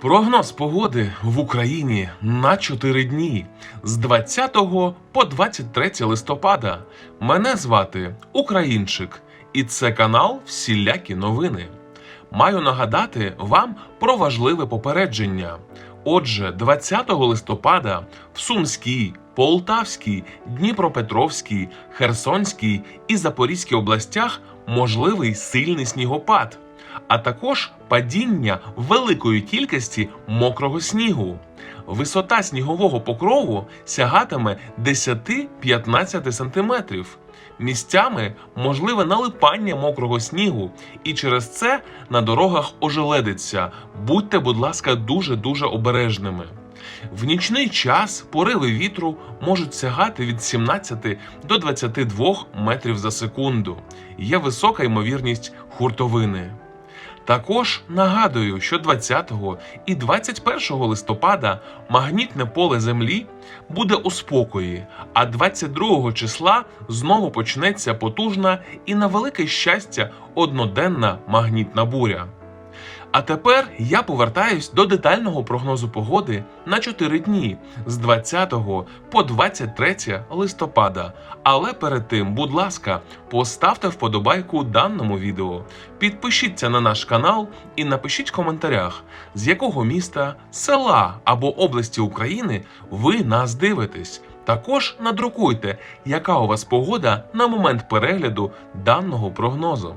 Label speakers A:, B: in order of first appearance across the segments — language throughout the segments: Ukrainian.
A: Прогноз погоди в Україні на 4 дні з 20 по 23 листопада. Мене звати Українчик, і це канал Всілякі новини. Маю нагадати вам про важливе попередження. Отже, 20 листопада в Сумській, Полтавській, Дніпропетровській, Херсонській і Запорізькій областях можливий сильний снігопад а також падіння великої кількості мокрого снігу. Висота снігового покрову сягатиме 10-15 см. Місцями можливе налипання мокрого снігу, і через це на дорогах ожеледиться. Будьте, будь ласка, дуже дуже обережними. В нічний час пориви вітру можуть сягати від 17 до 22 метрів за секунду. Є висока ймовірність хуртовини. Також нагадую, що 20 і 21 листопада магнітне поле Землі буде у спокої, а 22 числа знову почнеться потужна і на велике щастя одноденна магнітна буря. А тепер я повертаюсь до детального прогнозу погоди на 4 дні з 20 по 23 листопада. Але перед тим, будь ласка, поставте вподобайку даному відео, підпишіться на наш канал і напишіть в коментарях, з якого міста, села або області України ви нас дивитесь. Також надрукуйте, яка у вас погода на момент перегляду даного прогнозу.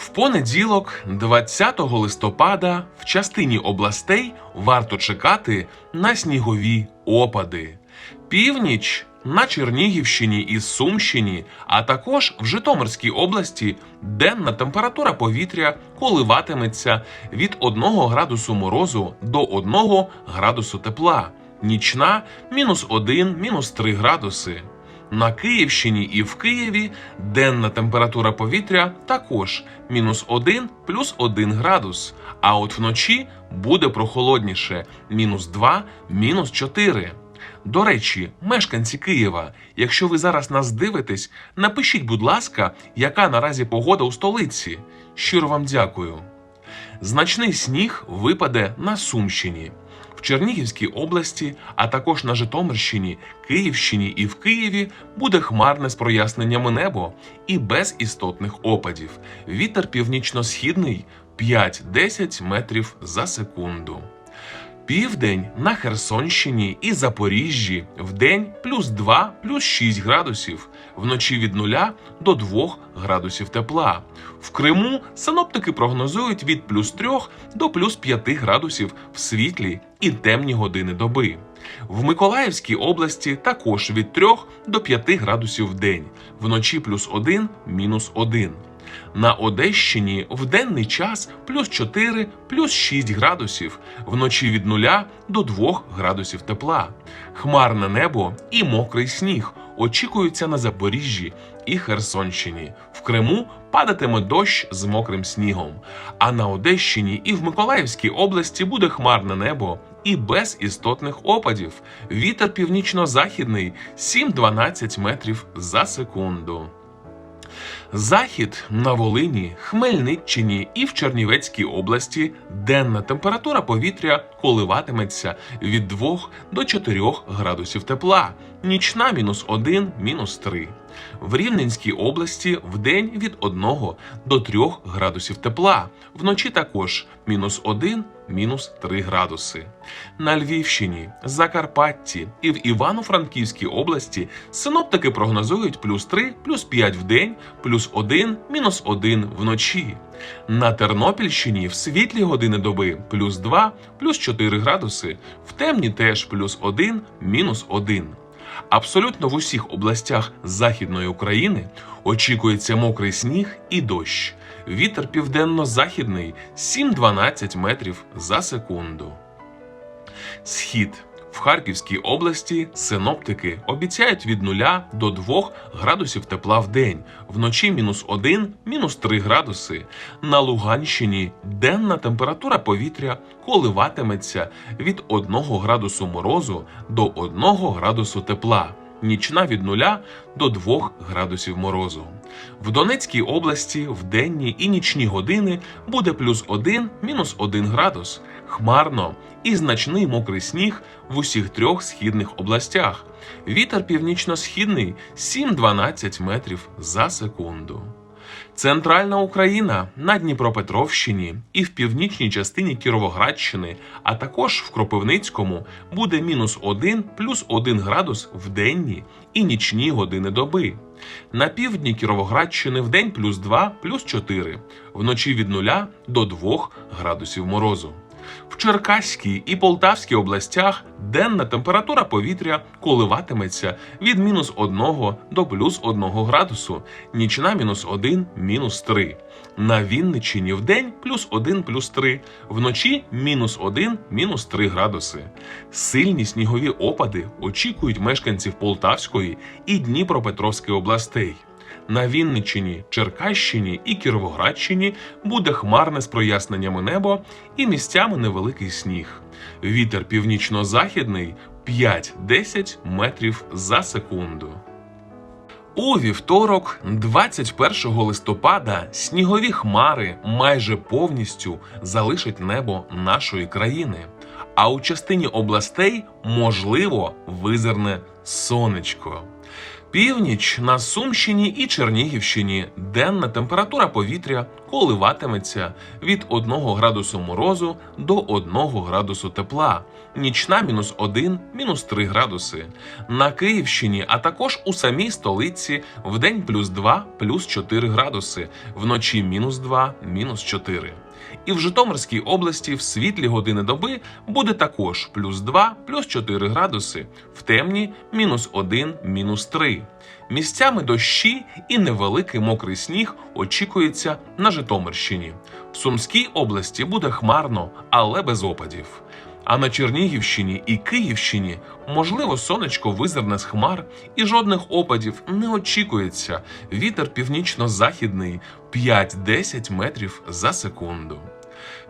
A: В понеділок, 20 листопада, в частині областей варто чекати на снігові опади. Північ на Чернігівщині і Сумщині, а також в Житомирській області денна температура повітря коливатиметься від 1 градусу морозу до 1 градусу тепла, нічна мінус 1, мінус 3 градуси. На Київщині і в Києві денна температура повітря також мінус 1 плюс 1 градус. А от вночі буде прохолодніше мінус 2, мінус 4. До речі, мешканці Києва, якщо ви зараз нас дивитесь, напишіть, будь ласка, яка наразі погода у столиці. Щиро вам дякую. Значний сніг випаде на Сумщині. В Чернігівській області, а також на Житомирщині, Київщині і в Києві буде хмарне з проясненнями небо і без істотних опадів. Вітер північно-східний 5-10 метрів за секунду. Південь на Херсонщині і Запоріжжі вдень плюс 2 плюс 6 градусів, вночі від 0 до 2 градусів тепла. В Криму синоптики прогнозують від плюс 3 до плюс 5 градусів в світлі і темні години доби. В Миколаївській області також від 3 до 5 градусів в день, вночі плюс 1, мінус 1. На Одещині в денний час плюс 4, плюс 6 градусів, вночі від 0 до 2 градусів тепла. Хмарне небо і мокрий сніг очікуються на Запоріжжі і Херсонщині. В Криму падатиме дощ з мокрим снігом. А на Одещині і в Миколаївській області буде хмарне небо і без істотних опадів. Вітер північно-західний 7-12 метрів за секунду. Захід на Волині, Хмельниччині і в Чернівецькій області денна температура повітря коливатиметься від 2 до 4 градусів тепла, нічна мінус 1, мінус 3. В Рівненській області вдень від 1 до 3 градусів тепла, вночі також мінус 1, мінус 3 градуси. На Львівщині, Закарпатті і в Івано-Франківській області синоптики прогнозують плюс 3, плюс 5 в день, плюс 1, мінус 1 вночі. На Тернопільщині в світлі години доби плюс 2, плюс 4 градуси, в темні теж плюс 1, мінус 1. Абсолютно в усіх областях Західної України очікується мокрий сніг і дощ. Вітер південно-західний 7-12 метрів за секунду. Схід. В Харківській області синоптики обіцяють від 0 до 2 градусів тепла в день, вночі мінус 1, мінус 3 градуси. На Луганщині денна температура повітря коливатиметься від 1 градусу морозу до 1 градусу тепла. Нічна від 0 до 2 градусів морозу. В Донецькій області в денні і нічні години буде плюс 1, мінус 1 градус, хмарно і значний мокрий сніг в усіх трьох східних областях. Вітер північно-східний 7-12 метрів за секунду. Центральна Україна на Дніпропетровщині і в північній частині Кіровоградщини, а також в Кропивницькому буде мінус 1 плюс 1 градус в денні і нічні години доби. На півдні Кіровоградщини в день плюс 2 плюс 4, вночі від 0 до 2 градусів морозу. В Черкаській і Полтавській областях денна температура повітря коливатиметься від мінус 1 до плюс 1 градусу, нічна мінус 1, мінус 3. На Вінниччині в день плюс 1, плюс 3, вночі мінус 1, мінус 3 градуси. Сильні снігові опади очікують мешканців Полтавської і Дніпропетровської областей. На Вінниччині, Черкащині і Кіровоградщині буде хмарне з проясненнями небо і місцями невеликий сніг. Вітер північно-західний 5-10 метрів за секунду. У вівторок, 21 листопада, снігові хмари майже повністю залишать небо нашої країни. А у частині областей можливо визирне сонечко. Північ на Сумщині і Чернігівщині денна температура повітря коливатиметься від 1 градусу морозу до 1 градусу тепла, нічна мінус 1, мінус 3 градуси. На Київщині, а також у самій столиці в день плюс 2, плюс 4 градуси, вночі мінус 2, мінус 4. І в Житомирській області в світлі години доби буде також плюс 2, плюс 4 градуси, в темні мінус 1, мінус 3. Місцями дощі і невеликий мокрий сніг очікується на Житомирщині. В Сумській області буде хмарно, але без опадів. А на Чернігівщині і Київщині можливо сонечко визирне з хмар, і жодних опадів не очікується. Вітер північно-західний 5-10 метрів за секунду.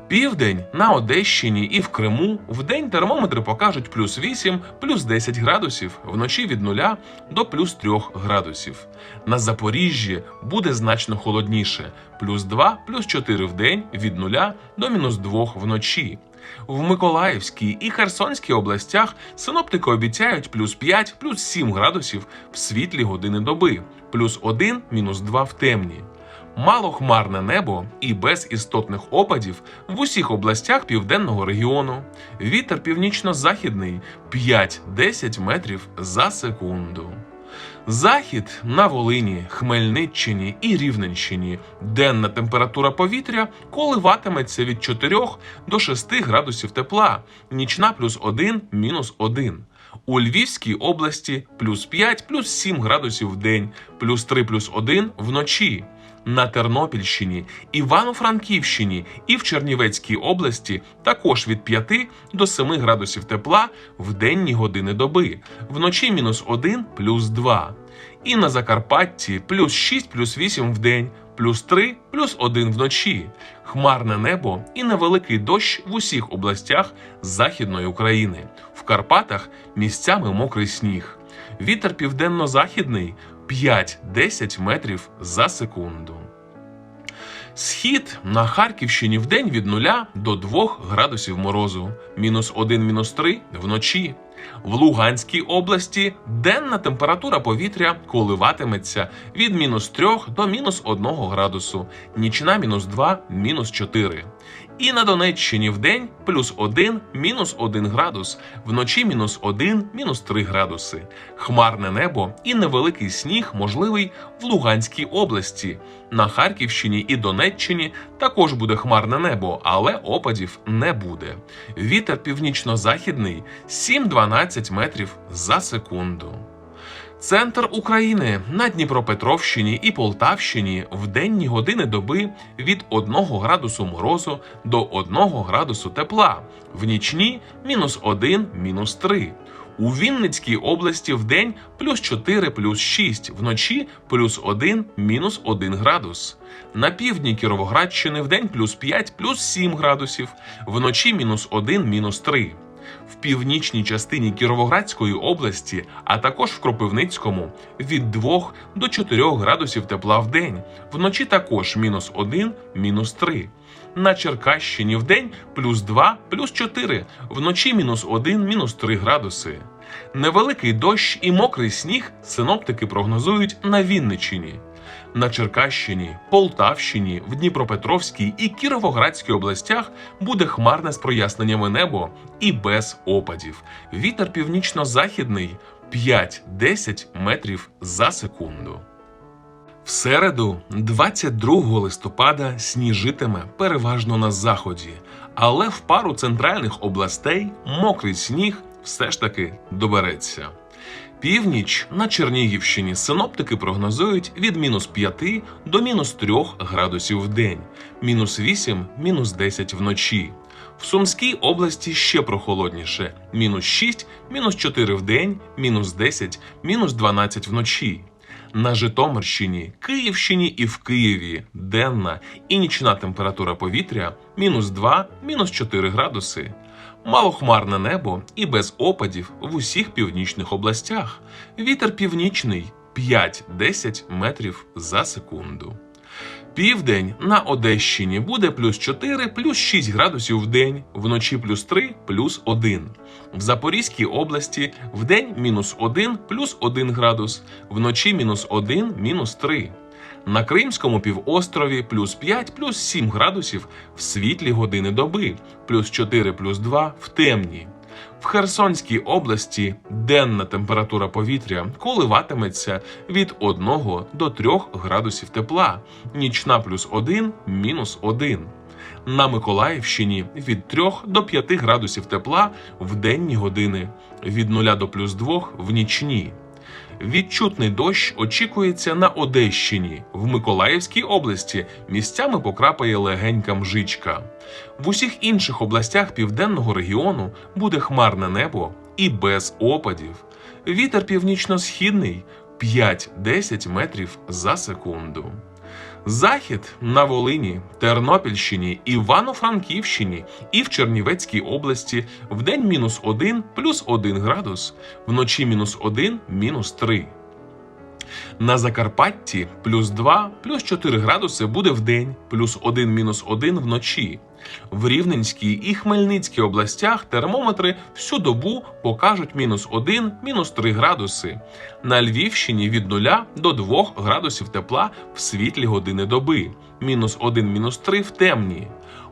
A: Південь на Одещині і в Криму вдень термометри покажуть плюс 8, плюс 10 градусів, вночі від 0 до плюс 3 градусів. На Запоріжжі буде значно холодніше плюс 2, плюс 4 в день від 0 до мінус 2 вночі. В Миколаївській і Херсонській областях синоптики обіцяють плюс 5, плюс 7 градусів в світлі години доби, плюс 1, мінус 2 в темні. Малохмарне небо і без істотних опадів в усіх областях південного регіону. Вітер північно-західний 5-10 метрів за секунду. Захід на Волині, Хмельниччині і Рівненщині. Денна температура повітря коливатиметься від 4 до 6 градусів тепла, нічна плюс 1, мінус 1. У Львівській області плюс 5, плюс 7 градусів в день, плюс 3, плюс 1 вночі. На Тернопільщині, Івано-Франківщині і в Чернівецькій області також від 5 до 7 градусів тепла в денні години доби, вночі мінус 1 плюс 2. І на Закарпатті плюс 6 плюс 8 в день, плюс 3 плюс 1 вночі. Хмарне небо і невеликий дощ в усіх областях Західної України. В Карпатах місцями мокрий сніг. Вітер південно-західний 5-10 метрів за секунду. Схід на Харківщині в день від 0 до 2 градусів морозу, мінус 1, мінус 3 вночі. В Луганській області денна температура повітря коливатиметься від мінус 3 до мінус 1 градусу, нічна мінус 2, мінус 4. І на Донеччині в день плюс 1, мінус 1 градус, вночі мінус 1, мінус 3 градуси. Хмарне небо і невеликий сніг можливий в Луганській області. На Харківщині і Донеччині також буде хмарне небо, але опадів не буде. Вітер північно-західний 7-12 метрів за секунду. Центр України на Дніпропетровщині і Полтавщині в денні години доби від 1 градусу морозу до 1 градусу тепла, в нічні мінус 1, мінус 3. У Вінницькій області в день плюс 4, плюс 6, вночі плюс 1, мінус 1 градус. На півдні Кіровоградщини в день плюс 5, плюс 7 градусів, вночі мінус 1, мінус 3. В північній частині Кіровоградської області, а також в Кропивницькому від 2 до 4 градусів тепла в день, вночі також мінус 1, мінус 3. На Черкащині в день плюс 2, плюс 4, вночі мінус 1, мінус 3 градуси. Невеликий дощ і мокрий сніг синоптики прогнозують на Вінниччині. На Черкащині, Полтавщині, в Дніпропетровській і Кіровоградській областях буде хмарне з проясненнями небо і без опадів. Вітер північно-західний 5-10 метрів за секунду. В середу, 22 листопада, сніжитиме переважно на заході, але в пару центральних областей мокрий сніг все ж таки добереться. Північ на Чернігівщині синоптики прогнозують від мінус 5 до мінус 3 градусів в день, мінус 8, мінус 10 вночі. В Сумській області ще прохолодніше: мінус 6, мінус 4 в день, мінус 10, мінус 12 вночі. На Житомирщині, Київщині і в Києві денна і нічна температура повітря мінус 2, мінус 4 градуси. Малохмарне небо і без опадів в усіх північних областях. Вітер північний 5-10 метрів за секунду. Південь на Одещині буде плюс 4, плюс 6 градусів в день, вночі плюс 3, плюс 1. В Запорізькій області в день мінус 1, плюс 1 градус, вночі мінус 1, мінус 3. На Кримському півострові плюс 5, плюс 7 градусів в світлі години доби, плюс 4, плюс 2 в темні. В Херсонській області денна температура повітря коливатиметься від 1 до 3 градусів тепла, нічна плюс 1, мінус 1. На Миколаївщині від 3 до 5 градусів тепла в денні години, від 0 до плюс 2 в нічні. Відчутний дощ очікується на Одещині, в Миколаївській області місцями покрапає легенька мжичка. В усіх інших областях південного регіону буде хмарне небо і без опадів. Вітер північно-східний 5-10 метрів за секунду. Захід на Волині, Тернопільщині, Івано-Франківщині і в Чернівецькій області в день мінус 1 плюс 1 градус, вночі мінус 1 мінус 3. На Закарпатті плюс 2 плюс 4 градуси буде в день, плюс 1 мінус 1 вночі. В Рівненській і Хмельницькій областях термометри всю добу покажуть мінус 1, мінус 3 градуси. На Львівщині від 0 до 2 градусів тепла в світлі години доби, мінус 1, мінус 3 в темні.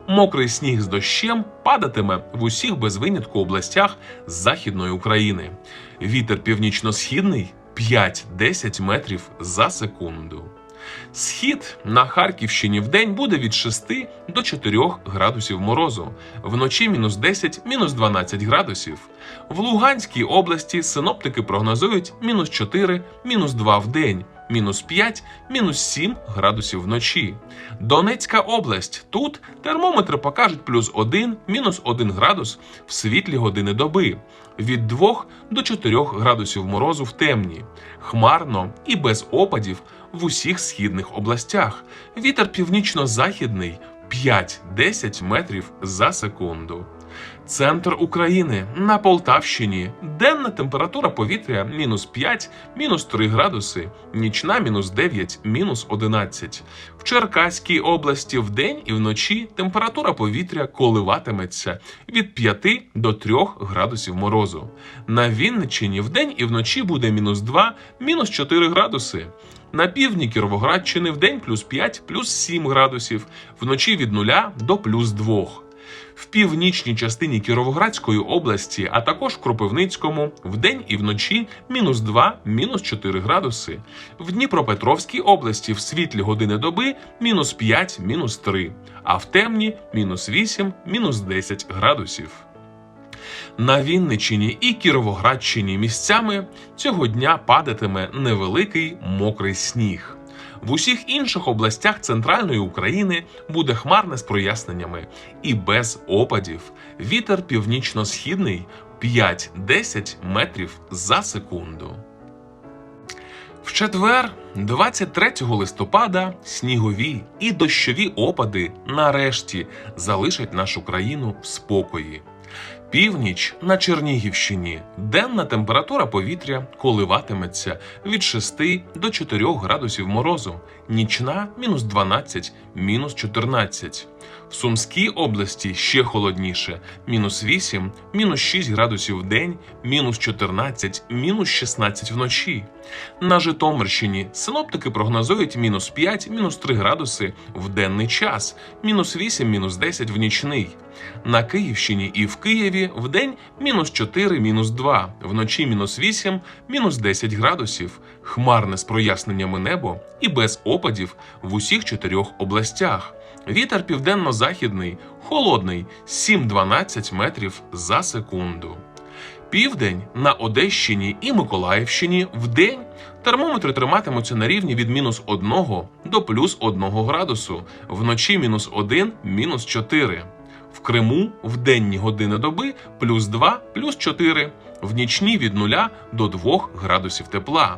A: Мокрий сніг з дощем падатиме в усіх без винятку областях Західної України. Вітер північно-східний 5-10 метрів за секунду. Схід на Харківщині в день буде від 6 до 4 градусів морозу, вночі мінус 10, мінус 12 градусів. В Луганській області синоптики прогнозують мінус 4, мінус 2 в день, мінус 5, мінус 7 градусів вночі. Донецька область. Тут термометри покажуть плюс 1, мінус 1 градус в світлі години доби, від 2 до 4 градусів морозу в темні, хмарно і без опадів в усіх східних областях. Вітер північно-західний 5-10 метрів за секунду. Центр України на Полтавщині. Денна температура повітря мінус 5, мінус 3 градуси, нічна мінус 9, мінус 11. В Черкаській області вдень і вночі температура повітря коливатиметься від 5 до 3 градусів морозу. На Вінниччині вдень і вночі буде мінус 2, мінус 4 градуси. На півдні Кіровоградщини вдень плюс 5, плюс 7 градусів, вночі від 0 до плюс 2. В північній частині Кіровоградської області, а також в Кропивницькому, вдень і вночі мінус 2, мінус 4 градуси. В Дніпропетровській області в світлі години доби мінус 5, мінус 3, а в темні мінус 8, мінус 10 градусів. На Вінниччині і Кіровоградщині місцями цього дня падатиме невеликий мокрий сніг. В усіх інших областях центральної України буде хмарне з проясненнями і без опадів. Вітер північно-східний 5-10 метрів за секунду. В четвер, 23 листопада, снігові і дощові опади нарешті залишать нашу країну в спокої. Північ на Чернігівщині денна температура повітря коливатиметься від 6 до 4 градусів морозу, нічна мінус 12, мінус 14. В Сумській області ще холодніше: мінус 8, мінус 6 градусів в день, мінус 14, мінус 16 вночі. На Житомирщині синоптики прогнозують мінус 5, мінус 3 градуси в денний час, мінус 8, мінус 10 в нічний. На Київщині і в Києві в день мінус 4, мінус 2, вночі мінус 8, мінус 10 градусів, хмарне з проясненнями небо і без опадів в усіх чотирьох областях. Вітер південно-західний, холодний 7-12 метрів за секунду. Південь на Одещині і Миколаївщині в день термометри триматимуться на рівні від мінус 1 до плюс 1 градусу, вночі мінус 1, мінус 4. В Криму в денні години доби плюс 2, плюс 4, в нічні від 0 до 2 градусів тепла.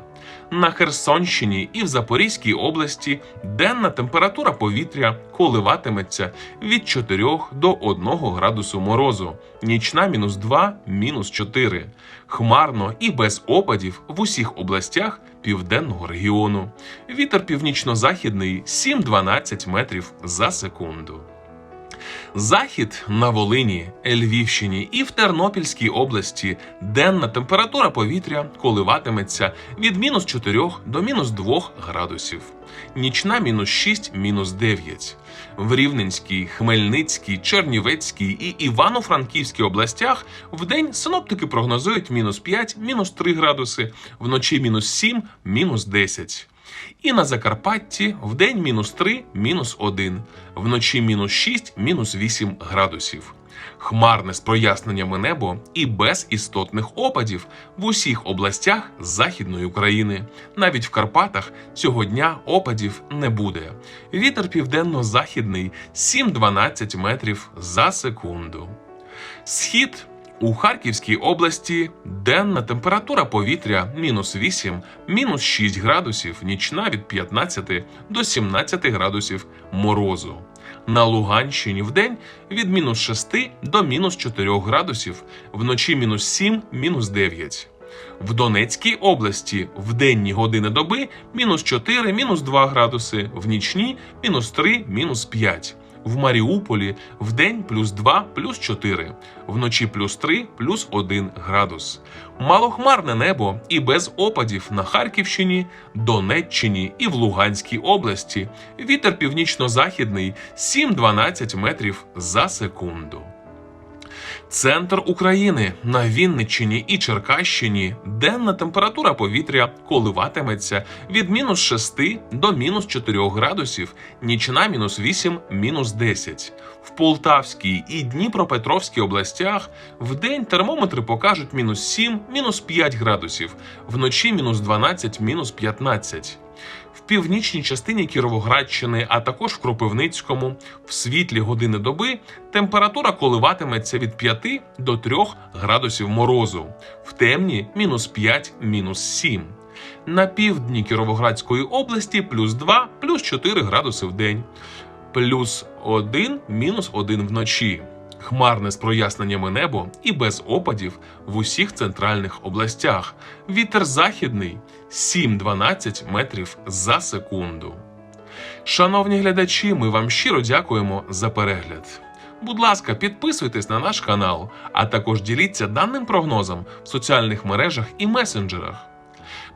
A: На Херсонщині і в Запорізькій області денна температура повітря коливатиметься від 4 до 1 градусу морозу, нічна мінус 2, мінус 4. Хмарно і без опадів в усіх областях південного регіону. Вітер північно-західний 7-12 метрів за секунду. Захід на Волині, Львівщині і в Тернопільській області денна температура повітря коливатиметься від мінус 4 до мінус 2 градусів, нічна мінус 6, мінус 9. В Рівненській, Хмельницькій, Чернівецькій і Івано-Франківській областях вдень синоптики прогнозують мінус 5, мінус 3 градуси, вночі мінус 7, мінус 10. І на Закарпатті вдень мінус 3, мінус 1, вночі мінус 6, мінус 8 градусів. Хмарне з проясненнями небо і без істотних опадів в усіх областях Західної України. Навіть в Карпатах цього дня опадів не буде. Вітер південно-західний 7-12 метрів за секунду. Схід у Харківській області денна температура повітря мінус 8, мінус 6 градусів, нічна від 15 до 17 градусів морозу. На Луганщині вдень від мінус 6 до мінус 4 градусів, вночі мінус 7, мінус 9. В Донецькій області в денні години доби мінус 4, мінус 2 градуси, в нічні мінус 3, мінус 5. В Маріуполі в день плюс 2, плюс 4, вночі плюс 3, плюс 1 градус. Малохмарне небо і без опадів на Харківщині, Донеччині і в Луганській області. Вітер північно-західний 7-12 метрів за секунду. Центр України на Вінниччині і Черкащині денна температура повітря коливатиметься від мінус 6 до мінус 4 градусів, нічна мінус 8, мінус 10. В Полтавській і Дніпропетровській областях в день термометри покажуть мінус 7, мінус 5 градусів, вночі мінус 12, мінус 15. В північній частині Кіровоградщини, а також в Кропивницькому, в світлі години доби температура коливатиметься від 5 до 3 градусів морозу, в темні мінус 5, мінус 7. На півдні Кіровоградської області плюс 2, плюс 4 градуси в день, плюс 1, мінус 1 вночі. Хмарне з проясненнями небо і без опадів в усіх центральних областях. Вітер західний 7-12 метрів за секунду. Шановні глядачі, ми вам щиро дякуємо за перегляд. Будь ласка, підписуйтесь на наш канал, а також діліться даним прогнозом в соціальних мережах і месенджерах.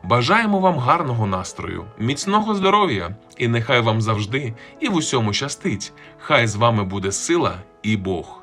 A: Бажаємо вам гарного настрою, міцного здоров'я, і нехай вам завжди і в усьому щастить. Хай з вами буде сила і Бог.